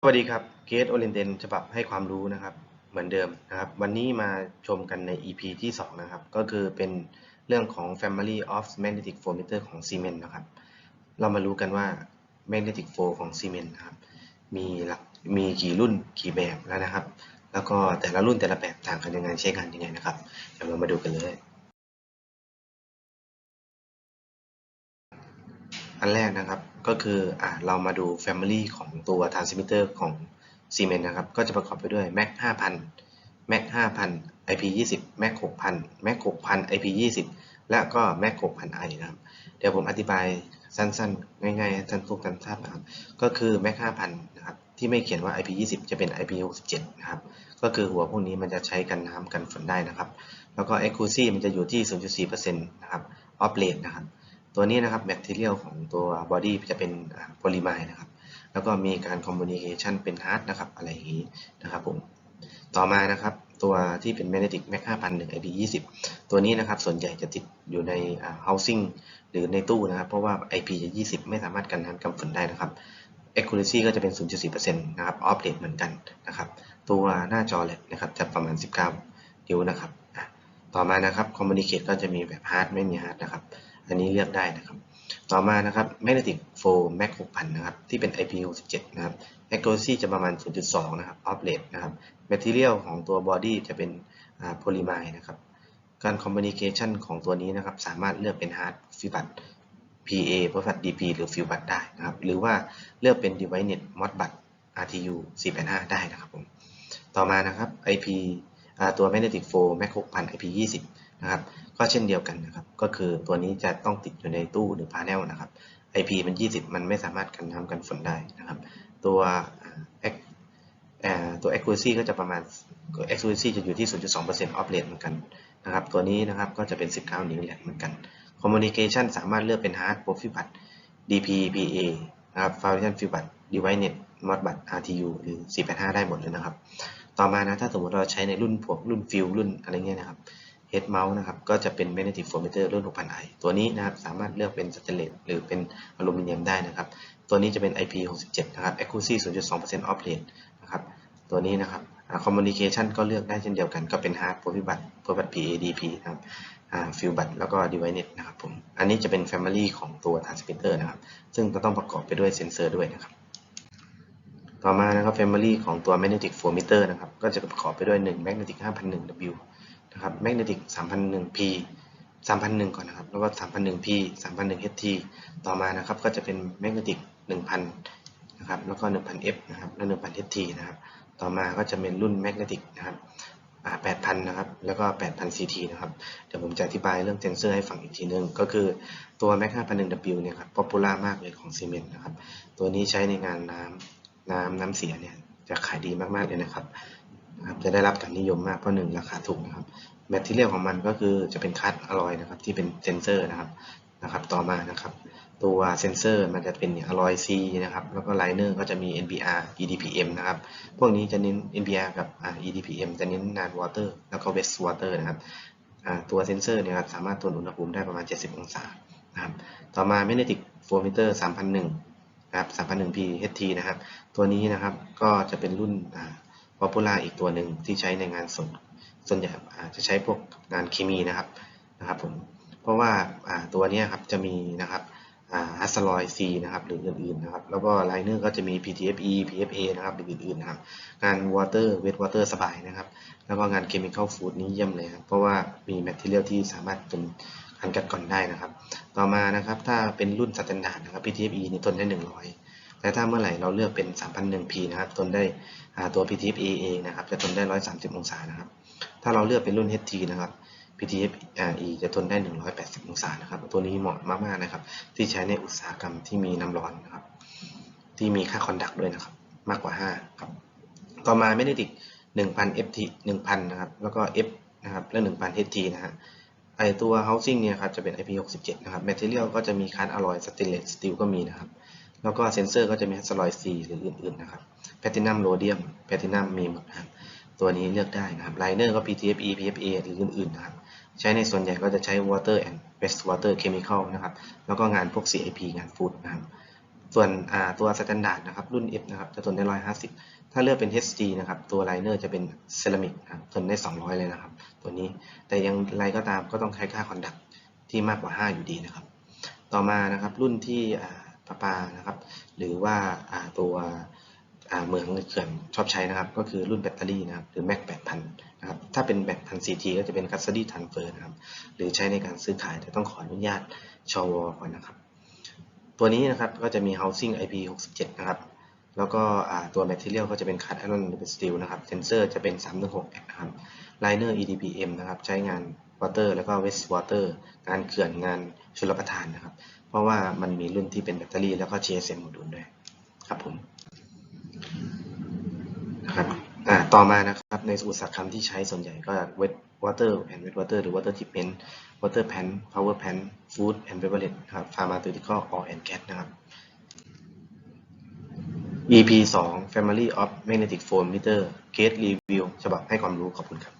สวัสดีครับเกตโอเรนเตนฉบับให้ความรู้นะครับ เหมือนเดิมนะครับ วันนี้มาชมกันใน EP ที่ 2 นะครับ ก็คือเป็นเรื่องของ Family of Magnetic Flow Meter ของ Siemens นะครับ เรามารู้กันว่า Magnetic Flow ของ Siemens นะครับ มีหลักมีกี่รุ่นกี่แบบแล้วนะครับ แล้วก็แต่ละรุ่นแต่ละแบบต่างกันยังไงใช้งานยังไงนะครับ เดี๋ยวเรามาดูกันเลย อันแรกนะครับก็คืออ่าเรามาดู Family ของตัว Transmitter ของ Siemens นะครับ ก็จะประกอบไปด้วย Mac 5000 Mac 5000 IP 20 Mac 6000 Mac 6000 IP 20 และก็ Mac 6000i นะครับ เดี๋ยวผมอธิบายสั้นๆ ง่ายๆให้ท่านทุกท่านทราบนะครับ ก็คือ Mac 5000 นะครับ ที่ไม่เขียนว่า IP 20 จะเป็น IP 67 นะครับ ก็คือหัวพวกนี้มันจะใช้กันน้ำกันฝนได้นะครับ แล้วก็ accuracy มันจะอยู่ที่ 0.4%นะครับ off rate นะครับ ตัวนี้นะครับ material ของตัว body จะเป็นโพลิมายนะครับ แล้วก็มีการ communication เป็น hard นะครับ อะไรอย่างนี้นะครับผม ต่อมานะครับตัวที่เป็น magnetic mac 5001 IP 20 ตัวนี้นะครับส่วนใหญ่จะติดอยู่ใน housing หรือในตู้นะครับ เพราะว่า IP20 ไม่สามารถกันน้ำกันฝนได้นะครับ accuracy ก็จะเป็น 0.4%นะครับ off rate เหมือนกันนะครับ ตัวหน้าจอ LED นะครับจะประมาณ 19 นิ้วนะครับ ต่อมานะครับ communicate ก็จะมีแบบ hard ไม่มี hard นะครับ อันนี้เลือกได้นะครับ ต่อมานะครับ magnetic flow mac 6000 นะครับ ที่เป็น IP 67 นะครับ accuracy จะประมาณ 0.2 นะครับ off rate นะครับ material ของตัว body จะเป็น polymer นะครับ การ communication ของตัวนี้นะครับ สามารถเลือกเป็น hard fiber PA profit DP หรือ f i b u t ได้นะครับ หรือว่าเลือกเป็น device net modbus RTU 485 ได้นะครับผม ต่อมานะครับ IP ตัว magnetic flow mac 6000 IP 20 นะครับ ก็เช่นเดียวกันนะครับ ก็คือตัวนี้จะต้องติดอยู่ในตู้หรือพา n นลนะครับ IP มัน 20 มันไม่สามารถกันน้ำกันฝนได้นะครับ ตัวตัว accuracy ก็จะประมาณ accuracy จะอยู่ที่ 0.2% off rate เหมือนกันนะครับ ตัวนี้นะครับก็จะเป็น 19 นิ้วแหลกเหมือนกัน communication สามารถเลือกเป็น hard profibus DP PA นะครับ foundation fibus device net modbus RTU หรือ 485 ได้หมดเลยนะครับ ต่อมานะถ้าสมมติเราใช้ในรุ่นพวกรุ่นฟิลรุ่นอะไรเงี้ยนะครับ head mount นะครับ ก็จะเป็น magnetic flow meter รุ่น 6000i ตัวนี้นะครับ สามารถเลือกเป็นสแตนเลสหรือเป็นอลูมิเนียมได้นะครับ ตัวนี้จะเป็น IP 67 นะครับ accuracy 0.2% off rate นะครับ ตัวนี้นะครับ communication ก็เลือกได้เช่นเดียวกัน ก็เป็น hard profibus profibus PADP นะครับ field bus แล้วก็ device net นะครับผม อันนี้จะเป็น family ของตัว transmitter นะครับ ซึ่งก็ต้องประกอบไปด้วยเซนเซอร์ด้วยนะครับต่อมานะครับ family ของตัว magnetic flow meter นะครับ ก็จะประกอบไปด้วย 1 magnetic 5001W นะครับ magnetic 3001P 3001 ก่อนนะครับ แล้วก็ 3001P 3001HT ต่อมานะครับก็จะเป็น magnetic 1000นะครับแล้วก็ 1000F นะครับและ 1000HT นะครับ ต่อมาก็จะเป็นรุ่น magnetic นะครับ8,000 นะครับ แล้วก็ 8,000 CT นะครับ เดี๋ยวผมจะอธิบายเรื่องเซนเซอร์ให้ฟังอีกทีนึง ก็คือตัว Mac 5001W เนี่ยครับป๊อปปูล่ามากเลยของ Siemens นะครับ ตัวนี้ใช้ในงานน้ำน้ำน้ำเสียเนี่ยจะขายดีมากๆเลยนะครับ นะครับจะได้รับการนิยมมากเพราะหนึ่งราคาถูกนะครับแมทเทียลของมันก็คือจะเป็นคัตอลอยนะครับที่เป็นเซนเซอร์นะครับนะครับ ต่อมานะครับ ตัวเซนเซอร์มันจะเป็นอลอยซีนะครับ แล้วก็ไลเนอร์ก็จะมี NBR EDPM นะครับ พวกนี้จะเน้น NBR กับ EDPM จะเน้นนานวอเตอร์แล้วก็เวสต์วอเตอร์นะครับตัวเซนเซอร์เนี่ยครับสามารถตรวจอุณหภูมิได้ประมาณ 70 องศานะครับ ต่อมา magnetic flow meter 3001 นะครับ 3001P HT นะครับ ตัวนี้นะครับก็จะเป็นรุ่น ป๊อปปูล่าอีกตัวหนึ่งที่ใช้ในงานส่วนส่วนใหญ่อาจจะใช้พวกงานเคมีนะครับนะครับผมเพราะว่าตัวนี้ครับจะมีนะครับฮัสลอยซีนะครับหรืออื่นๆนะครับแล้วก็ไลเนอร์ก็จะมี PTFE PFA นะครับหรืออื่นๆนะครับงาน water wet water สบายนะครับ แล้วก็งาน chemical food นี้เยี่ยมเลยครับเพราะว่ามี material ที่สามารถเป็นการกัดก่อนได้นะครับ ต่อมานะครับถ้าเป็นรุ่นสแตนดาร์ดนะครับ PTFE นี่ทนได้ 100 แต่ถ้าเมื่อไหร่เราเลือกเป็น 3001P นะครับทนได้ตัว PTFE เองนะครับ จะทนได้ 130 องศานะครับ ถ้าเราเลือกเป็นรุ่น HT นะครับ PTFE จะทนได้ 180 องศานะครับ ตัวนี้เหมาะมากๆนะครับ ที่ใช้ในอุตสาหกรรมที่มีน้ำร้อนนะครับ ที่มีค่าคอนดักด้วยนะครับ มากกว่า 5 ครับ ต่อมาไม่ได้ติด 1,000 FT 1,000 นะครับ แล้วก็ F นะครับ และ 1,000 HT นะฮะไอตัว housing เนี่ยครับจะเป็น IP67 นะครับ material ก็จะมีคาร์ดอลลอยสเตนเลสสตีลก็มีนะครับ แล้วก็เซนเซอร์ก็จะมีสลอยซีหรืออื่นๆนะครับแพทินัมโรเดียมแพทินัมมีหมดนะครับตัวนี้เลือกได้นะครับไลเนอร์ก็ PTFE PFA หรืออื่นๆนะครับใช้ในส่วนใหญ่ก็จะใช้ water and waste water chemical นะครับแล้วก็งานพวก CIP งานฟูดนะครับส่วนตัว standard นะครับรุ่น F นะครับจะทนได้ 150 ถ้าเลือกเป็น HD นะครับตัวไลเนอร์จะเป็นเซรามิกนะครับทนได้ 200 เลยนะครับ ตัวนี้แต่ยังไรก็ตามก็ต้องใช้ค่าคอนดักที่มากกว่า 5 อยู่ดีนะครับ ต่อมานะครับรุ่นที่ อ่าปาปานะครับ หรือว่าตัวเมืองเขื่อนชอบใช้นะครับ ก็คือรุ่นแบตเตอรี่นะครับ หรือ Mac 8000นนะครับ ถ้าเป็นแบตพัน CT ก็จะเป็น custody transfer นะครับ หรือใช้ในการซื้อขายแต่ต้องขออนุญาตชวก่อนนะครับ ตัวนี้นะครับก็จะมี housing IP 67นะครับ แล้วก็ตัว material ก็จะเป็น cast iron หรือเป็น steel นะครับ sensor จะเป็น316นะครับ liner EDPM นะครับ ใช้งาน water แล้วก็ waste water งานเขื่อนงานชลประทานนะครับ เพราะว่ามันมีรุ่นที่เป็นแบตเตอรี่แล้วก็ GSM โมดูลด้วยครับผมนะครับอ่าต่อมานะครับในอุตสาหกรรมที่ใช้ส่วนใหญ่ก็ wet water and wet water หรือ water treatment water pan power pan food and beverage นะครับ pharmaceutical oil and gas นะครับ EP 2 Family of Magnetic Foam Meter Case Review ฉบับให้ความรู้ขอบคุณครับ